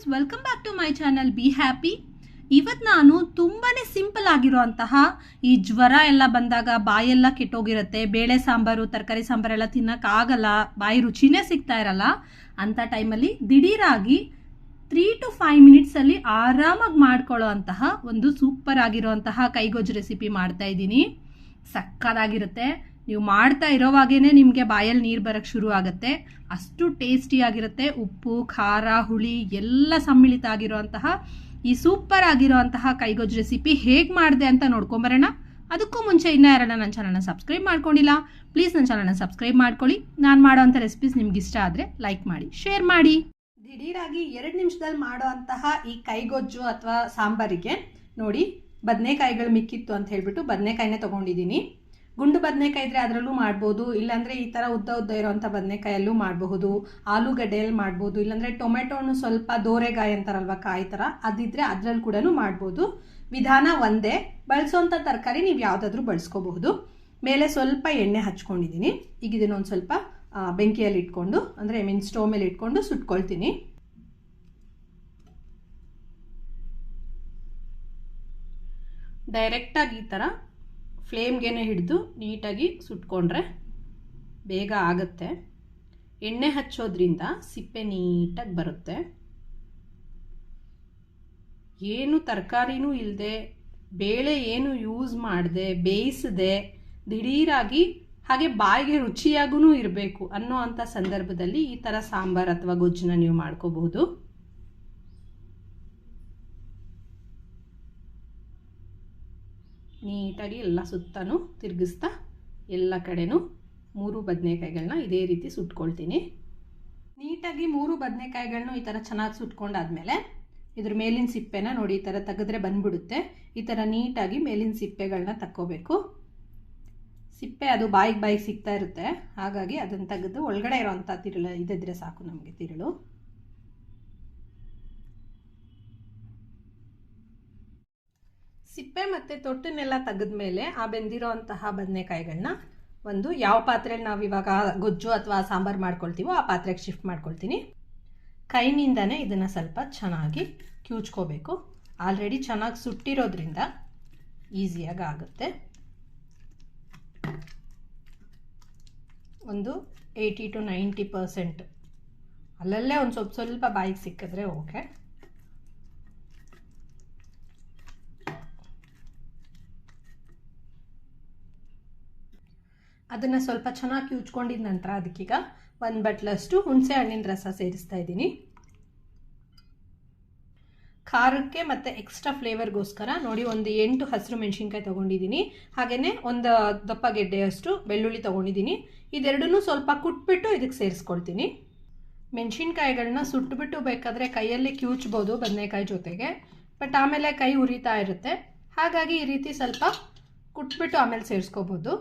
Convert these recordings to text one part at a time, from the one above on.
Friends welcome back to my channel be happy ಇವತ್ತು ನಾನು ತುಂಬಾ ಸಿಂಪಲ್ ಆಗಿರುವಂತಹ ಈ ಜ್ವರ ಎಲ್ಲ ಬಂದಾಗ ಬಾಯೆಲ್ಲ ಕೆಟ್ಟೋಗಿರುತ್ತೆ, ಬೇಳೆ ಸಾಂಬಾರು, ತರಕಾರಿ ಸಾಂಬಾರೆಲ್ಲ ತಿನ್ನೋಕ್ಕಾಗಲ್ಲ ಬಾಯಿ ರುಚಿನೇ ಸಿಗ್ತಾ ಇರಲ್ಲ. ಅಂಥ ಟೈಮಲ್ಲಿ ದಿಢೀರಾಗಿ ತ್ರೀ ಟು ಫೈವ್ ಮಿನಿಟ್ಸಲ್ಲಿ ಆರಾಮಾಗಿ ಮಾಡ್ಕೊಳ್ಳೋ ಒಂದು ಸೂಪರ್ ಆಗಿರುವಂತಹ ಕೈಗೊಜ್ಜು ರೆಸಿಪಿ ಮಾಡ್ತಾ ಇದ್ದೀನಿ. ಸಕ್ಕದಾಗಿರುತ್ತೆ. ನೀವು ಮಾಡ್ತಾ ಇರೋವಾಗೇನೆ ನಿಮಗೆ ಬಾಯಲ್ಲಿ ನೀರು ಬರೋಕ್ಕೆ ಶುರು ಆಗುತ್ತೆ. ಅಷ್ಟು ಟೇಸ್ಟಿಯಾಗಿರುತ್ತೆ ಉಪ್ಪು, ಖಾರ, ಹುಳಿ ಎಲ್ಲ ಸಮ್ಮಿಳಿತ ಆಗಿರುವಂತಹ ಈ ಸೂಪರ್ ಆಗಿರುವಂತಹ ಕೈಗೊಜ್ಜು ರೆಸಿಪಿ ಹೇಗೆ ಮಾಡಿದೆ ಅಂತ ನೋಡ್ಕೊಂಬರೋಣ ಅದಕ್ಕೂ ಮುಂಚೆ ಇನ್ನೂ ಯಾರನ್ನ ನನ್ನ ಚಾನಲ್ನ ಸಬ್ಸ್ಕ್ರೈಬ್ ಮಾಡ್ಕೊಂಡಿಲ್ಲ ಪ್ಲೀಸ್ ನನ್ನ ಚಾನಲ್ನ ಸಬ್ಸ್ಕ್ರೈಬ್ ಮಾಡ್ಕೊಳ್ಳಿ. ನಾನು ಮಾಡೋವಂಥ ರೆಸಿಪೀಸ್ ನಿಮ್ಗೆ ಇಷ್ಟ ಆದರೆ ಲೈಕ್ ಮಾಡಿ ಶೇರ್ ಮಾಡಿ. ದಿಢೀರಾಗಿ ಎರಡು ನಿಮಿಷದಲ್ಲಿ ಮಾಡೋ ಈ ಕೈಗೊಜ್ಜು ಅಥವಾ ಸಾಂಬಾರಿಗೆ ನೋಡಿ, ಬದನೆಕಾಯಿಗಳು ಮಿಕ್ಕಿತ್ತು ಅಂತ ಹೇಳ್ಬಿಟ್ಟು ಬದನೆಕಾಯಿನೇ ತೊಗೊಂಡಿದ್ದೀನಿ. ಗುಂಡು ಬದನೆಕಾಯಿ ಇದ್ರೆ ಅದರಲ್ಲೂ ಮಾಡ್ಬೋದು, ಇಲ್ಲಾಂದರೆ ಈ ಥರ ಉದ್ದ ಉದ್ದ ಇರೋವಂಥ ಬದನೆಕಾಯಲ್ಲೂ ಮಾಡಬಹುದು, ಆಲೂಗಡ್ಡೆಯಲ್ಲಿ ಮಾಡ್ಬೋದು, ಇಲ್ಲಾಂದರೆ ಟೊಮೆಟೊನು ಸ್ವಲ್ಪ ದೋರೆಗಾಯಿ ಅಂತಾರಲ್ವ ಕಾಯಿ ಥರ ಅದಿದ್ರೆ ಅದರಲ್ಲಿ ಕೂಡ ಮಾಡ್ಬೋದು. ವಿಧಾನ ಒಂದೇ ಬಳಸೋವಂಥ ತರಕಾರಿ ನೀವು ಯಾವುದಾದ್ರೂ ಬಳಸ್ಕೋಬಹುದು. ಮೇಲೆ ಸ್ವಲ್ಪ ಎಣ್ಣೆ ಹಚ್ಕೊಂಡಿದ್ದೀನಿ ಈಗ ಇದನ್ನೊಂದು ಸ್ವಲ್ಪ ಬೆಂಕಿಯಲ್ಲಿ ಇಟ್ಕೊಂಡು, ಅಂದರೆ ಐ ಮೀನ್ ಸ್ಟೋವ್ ಮೇಲೆ ಇಟ್ಕೊಂಡು ಸುಟ್ಕೊಳ್ತೀನಿ. ಡೈರೆಕ್ಟಾಗಿ ಈ ಥರ ಫ್ಲೇಮ್ಗೆನೆ ಹಿಡಿದು ನೀಟಾಗಿ ಸುಟ್ಕೊಂಡ್ರೆ ಬೇಗ ಆಗುತ್ತೆ. ಎಣ್ಣೆ ಹಚ್ಚೋದ್ರಿಂದ ಸಿಪ್ಪೆ ನೀಟಾಗಿ ಬರುತ್ತೆ. ಏನು ತರಕಾರಿನೂ ಇಲ್ಲದೆ ಬೇಳೆ ಏನು ಯೂಸ್ ಮಾಡದೆ, ಬೇಯಿಸದೆ, ದಿಢೀರಾಗಿ ಹಾಗೆ ಬಾಯಿಗೆ ರುಚಿಯಾಗೂ ಇರಬೇಕು ಅನ್ನೋ ಅಂಥ ಸಂದರ್ಭದಲ್ಲಿ ಈ ಥರ ಸಾಂಬಾರ್ ಅಥವಾ ಗೊಜ್ಜನ್ನ ನೀವು ಮಾಡ್ಕೋಬಹುದು. ನೀಟಾಗಿ ಎಲ್ಲ ಸುತ್ತನೂ ತಿರುಗಿಸ್ತಾ ಎಲ್ಲ ಕಡೆನೂ ಮೂರು ಬದನೆಕಾಯಿಗಳನ್ನ ಇದೇ ರೀತಿ ಸುಟ್ಕೊಳ್ತೀನಿ. ನೀಟಾಗಿ ಮೂರು ಬದನೆಕಾಯಿಗಳನ್ನೂ ಈ ಥರ ಚೆನ್ನಾಗಿ ಸುಟ್ಕೊಂಡಾದ್ಮೇಲೆ ಇದ್ರ ಮೇಲಿನ ಸಿಪ್ಪೆನ ನೋಡಿ ಈ ಥರ ತೆಗೆದ್ರೆ ಬಂದ್ಬಿಡುತ್ತೆ. ಈ ಥರ ನೀಟಾಗಿ ಮೇಲಿನ ಸಿಪ್ಪೆಗಳನ್ನ ತಕ್ಕೋಬೇಕು. ಸಿಪ್ಪೆ ಅದು ಬಾಯಿಗೆ ಬಾಯಿಗೆ ಸಿಗ್ತಾ ಇರುತ್ತೆ. ಹಾಗಾಗಿ ಅದನ್ನು ತೆಗೆದು ಒಳಗಡೆ ಇರೋವಂಥ ತಿರುಳು ಇದ್ದಿದ್ರೆ ಸಾಕು ನಮಗೆ ತಿರುಳು. ಸಿಪ್ಪೆ ಮತ್ತು ತೊಟ್ಟನ್ನೆಲ್ಲ ತೆಗೆದ್ಮೇಲೆ ಆ ಬೆಂದಿರೋ ಅಂತಹ ಬದನೆಕಾಯಿಗಳನ್ನ ಒಂದು ಯಾವ ಪಾತ್ರೆಯಲ್ಲಿ ನಾವು ಇವಾಗ ಗೊಜ್ಜು ಅಥವಾ ಸಾಂಬಾರು ಮಾಡ್ಕೊಳ್ತೀವೋ ಆ ಪಾತ್ರೆಗೆ ಶಿಫ್ಟ್ ಮಾಡ್ಕೊಳ್ತೀನಿ. ಕೈನಿಂದನೇ ಇದನ್ನು ಸ್ವಲ್ಪ ಚೆನ್ನಾಗಿ ಕ್ಯೂಚ್ಕೋಬೇಕು. ಆಲ್ರೆಡಿ ಚೆನ್ನಾಗಿ ಸುಟ್ಟಿರೋದ್ರಿಂದ ಈಸಿಯಾಗಿ ಆಗುತ್ತೆ. ಒಂದು ಏಯ್ಟಿ ಟು ನೈಂಟಿ ಪರ್ಸೆಂಟ್ ಅಲ್ಲಲ್ಲೇ ಒಂದು ಸ್ವಲ್ಪ ಸ್ವಲ್ಪ ಬಾಯಿಗೆ ಸಿಕ್ಕಿದ್ರೆ ಓಕೆ. ಅದನ್ನು ಸ್ವಲ್ಪ ಚೆನ್ನಾಗಿ ಕ್ಯೂಚ್ಕೊಂಡಿದ ನಂತರ ಅದಕ್ಕೀಗ ಒಂದು ಬಟ್ಲಷ್ಟು ಹುಣಸೆ ಹಣ್ಣಿನ ರಸ ಸೇರಿಸ್ತಾ ಇದ್ದೀನಿ. ಖಾರಕ್ಕೆ ಮತ್ತು ಎಕ್ಸ್ಟ್ರಾ ಫ್ಲೇವರ್ಗೋಸ್ಕರ ನೋಡಿ ಒಂದು ಎಂಟು ಹಸಿರು ಮೆಣಸಿನ್ಕಾಯಿ ತೊಗೊಂಡಿದ್ದೀನಿ. ಹಾಗೆಯೇ ಒಂದು ದಪ್ಪ ಗೆಡ್ಡೆಯಷ್ಟು ಬೆಳ್ಳುಳ್ಳಿ ತೊಗೊಂಡಿದ್ದೀನಿ. ಇದೆರಡನ್ನೂ ಸ್ವಲ್ಪ ಕುಟ್ಬಿಟ್ಟು ಇದಕ್ಕೆ ಸೇರಿಸ್ಕೊಳ್ತೀನಿ. ಮೆಣಸಿನ್ಕಾಯಿಗಳನ್ನ ಸುಟ್ಟುಬಿಟ್ಟು ಬೇಕಾದರೆ ಕೈಯಲ್ಲಿ ಕಿವುಚ್ಬೋದು ಬದನೆಕಾಯಿ ಜೊತೆಗೆ. ಬಟ್ ಆಮೇಲೆ ಕೈ ಉರಿತಾ ಇರುತ್ತೆ. ಹಾಗಾಗಿ ಈ ರೀತಿ ಸ್ವಲ್ಪ ಕುಟ್ಬಿಟ್ಟು ಆಮೇಲೆ ಸೇರಿಸ್ಕೋಬೋದು.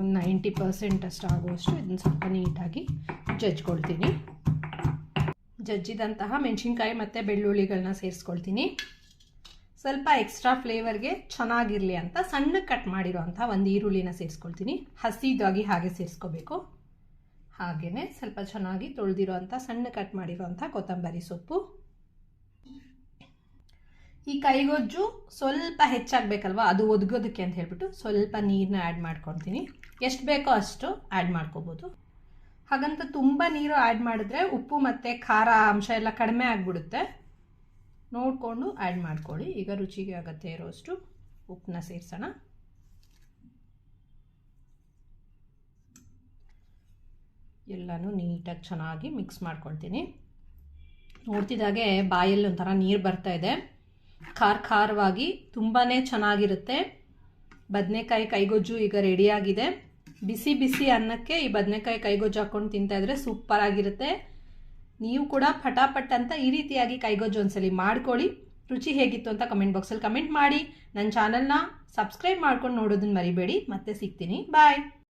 ಒಂದು ನೈಂಟಿ ಪರ್ಸೆಂಟ್ ಅಷ್ಟು ಆಗುವಷ್ಟು ಇದನ್ನು ಸ್ವಲ್ಪ ನೀಟಾಗಿ ಜಜ್ಕೊಳ್ತೀನಿ ಜಜ್ಜಿದಂತಹ ಮೆಣಸಿನ್ಕಾಯಿ ಮತ್ತು ಬೆಳ್ಳುಳ್ಳಿಗಳನ್ನ ಸೇರಿಸ್ಕೊಳ್ತೀನಿ. ಸ್ವಲ್ಪ ಎಕ್ಸ್ಟ್ರಾ ಫ್ಲೇವರ್ಗೆ ಚೆನ್ನಾಗಿರಲಿ ಅಂತ ಸಣ್ಣ ಕಟ್ ಮಾಡಿರೋಂಥ ಒಂದು ಈರುಳ್ಳಿನ ಸೇರಿಸ್ಕೊಳ್ತೀನಿ. ಹಸಿದಾಗಿ ಹಾಗೆ ಸೇರಿಸ್ಕೋಬೇಕು. ಹಾಗೆಯೇ ಸ್ವಲ್ಪ ಚೆನ್ನಾಗಿ ತೊಳೆದಿರೋವಂಥ ಸಣ್ಣ ಕಟ್ ಮಾಡಿರೋವಂಥ ಕೊತ್ತಂಬರಿ ಸೊಪ್ಪು. ಈ ಕೈಗೊಜ್ಜು ಸ್ವಲ್ಪ ಹೆಚ್ಚಾಗಬೇಕಲ್ವಾ? ಅದು ಒದಗೋದಕ್ಕೆ ಅಂತ ಹೇಳ್ಬಿಟ್ಟು ಸ್ವಲ್ಪ ನೀರನ್ನ ಆ್ಯಡ್ ಮಾಡ್ಕೊತೀನಿ ಎಷ್ಟು ಬೇಕೋ ಅಷ್ಟು ಆ್ಯಡ್ ಮಾಡ್ಕೋಬೋದು. ಹಾಗಂತ ತುಂಬ ನೀರು ಆ್ಯಡ್ ಮಾಡಿದ್ರೆ ಉಪ್ಪು ಮತ್ತು ಖಾರ ಅಂಶ ಎಲ್ಲ ಕಡಿಮೆ ಆಗಿಬಿಡುತ್ತೆ. ನೋಡಿಕೊಂಡು ಆ್ಯಡ್ ಮಾಡ್ಕೊಳ್ಳಿ. ಈಗ ರುಚಿಗೆ ಆಗತ್ತೆ ಇರೋಷ್ಟು ಉಪ್ಪನ್ನ ಸೇರಿಸೋಣ. ಎಲ್ಲನೂ ನೀಟಾಗಿ ಚೆನ್ನಾಗಿ ಮಿಕ್ಸ್ ಮಾಡ್ಕೊಳ್ತೀನಿ. ನೋಡ್ತಿದ್ದಾಗೆ ಬಾಯಲ್ಲಿ ಒಂಥರ ನೀರು ಬರ್ತಾ ಇದೆ. ಖಾರ ಖಾರವಾಗಿ ತುಂಬಾ ಚೆನ್ನಾಗಿರುತ್ತೆ. ಬದನೆಕಾಯಿ ಕೈಗೊಜ್ಜು ಈಗ ರೆಡಿಯಾಗಿದೆ. ಬಿಸಿ ಬಿಸಿ ಅನ್ನಕ್ಕೆ ಈ ಬದನೆಕಾಯಿ ಕೈಗೊಜ್ಜು ಹಾಕ್ಕೊಂಡು ಸೂಪರ್ ಆಗಿರುತ್ತೆ. ನೀವು ಕೂಡ ಪಟಾಪಟ್ ಅಂತ ಈ ರೀತಿಯಾಗಿ ಕೈಗೊಜ್ಜು ಒಂದ್ಸಲಿ ಮಾಡ್ಕೊಳ್ಳಿ. ರುಚಿ ಹೇಗಿತ್ತು ಅಂತ ಕಮೆಂಟ್ ಬಾಕ್ಸಲ್ಲಿ ಕಮೆಂಟ್ ಮಾಡಿ. ನನ್ನ ಚಾನಲ್ನ ಸಬ್ಸ್ಕ್ರೈಬ್ ಮಾಡ್ಕೊಂಡು ನೋಡೋದನ್ನ ಮರಿಬೇಡಿ. ಮತ್ತೆ ಸಿಗ್ತೀನಿ. ಬಾಯ್